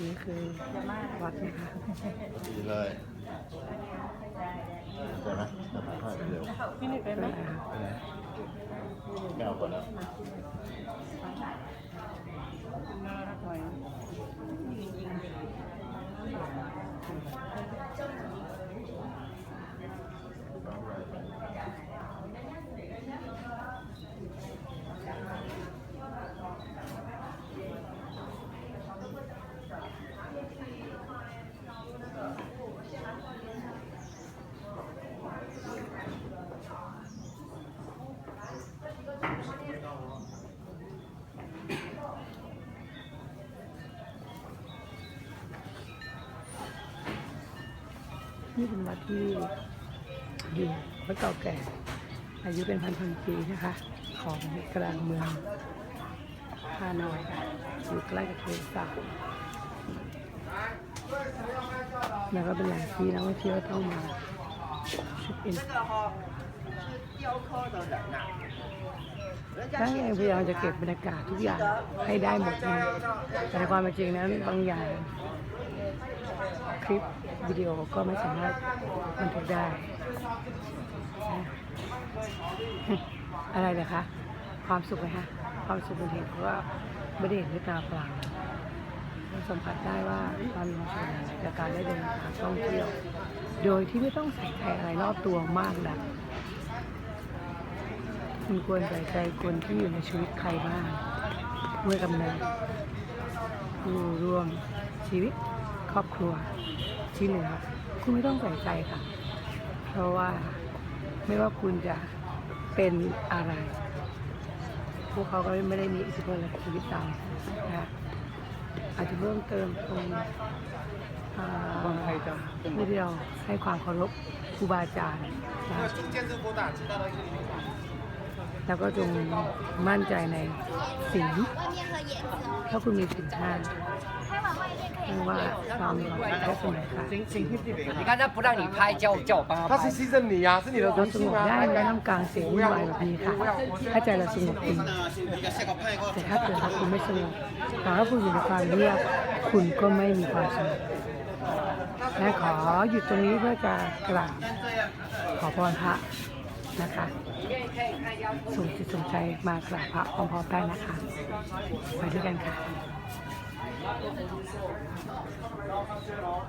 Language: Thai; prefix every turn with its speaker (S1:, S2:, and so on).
S1: นี่คือวัดนะคะ
S2: ดีเลยใช่ไหมจะค่อยๆเร็ว
S3: พี่นี่เป็นไหม
S1: อ่า
S2: ไปไหนแก้วก่อนแล้ว
S3: น่า
S1: นี่เป็นวัดที่อยู่วัดเก่าแก่ อายุเป็นพันพันปีนะคะ ของกลางเมืองฮานอยอยู่ใกล้กับเทสาแล้วก็เป็นแหล่งที่นักท่องเที่ยวต้องมาช็อ
S4: ปปิ้
S1: ถ้าพยายามจะเก็บบรรยากาศทุกอย่างให้ได้หมดนะแต่ในความเป็นจริงนั้นบางอย่าง คลิปวิดีโอก็ไม่สามารถบันทึกได้ อะไรเลยคะความสุขไหมคะความสุขบางทีก็ไม่ได้เห็นด้วยตาเปล่าเราสัมผัสได้ว่าความมีความสุขจากการได้เดินทางท่องเที่ยว โดยที่ไม่ต้องใส่ใจอะไรรอบตัวมากนักคุณควรใส่ใจคนที่อยู่ในชีวิตใครบ้างเมื่อกำเนิดผู้ร่วมชีวิต ครอบครัวที่เหลือคุณไม่ต้องใส่ใจค่ะ เพราะว่าไม่ว่าคุณจะเป็นอะไร พวกเขาก็ไม่ได้มีอิทธิพลอะไรกับชีวิตเรานะคะอาจจะเพิ่มเติมตรงเมื่อที่เราให้ความเคารพครูบาอาจารย์แล้วก็จงมั่นใจใน
S5: ศีล
S1: ถ้าคุณมีศีลห้า
S5: 外面可以
S1: ไม่ว่าความหวังแค่สมัยค่ะ
S4: 你看他不让你拍，叫叫我帮他拍
S6: 他是。牺牲你呀、是你的
S1: เรา
S6: 荣
S1: สง
S6: 幸
S1: บ
S6: 啊！
S1: ได้ในท่ามกลางเสียงวุ่นวายแบบนี้ค่ะ ถ้าใจเราสงบจริงแต่ถ้าเกิดว่าคุณไม่สงบแต่ถ้าคุณอยู่ในความเงียบคุณก็ไม่มีความสงบและขอหยุดตรงนี้เพื่อจะกราบขอพรพระนะคะส่งจิตส่งใจมากราบพระพร้อมๆได้นะคะไปด้วยกันค่ะ どうかしら?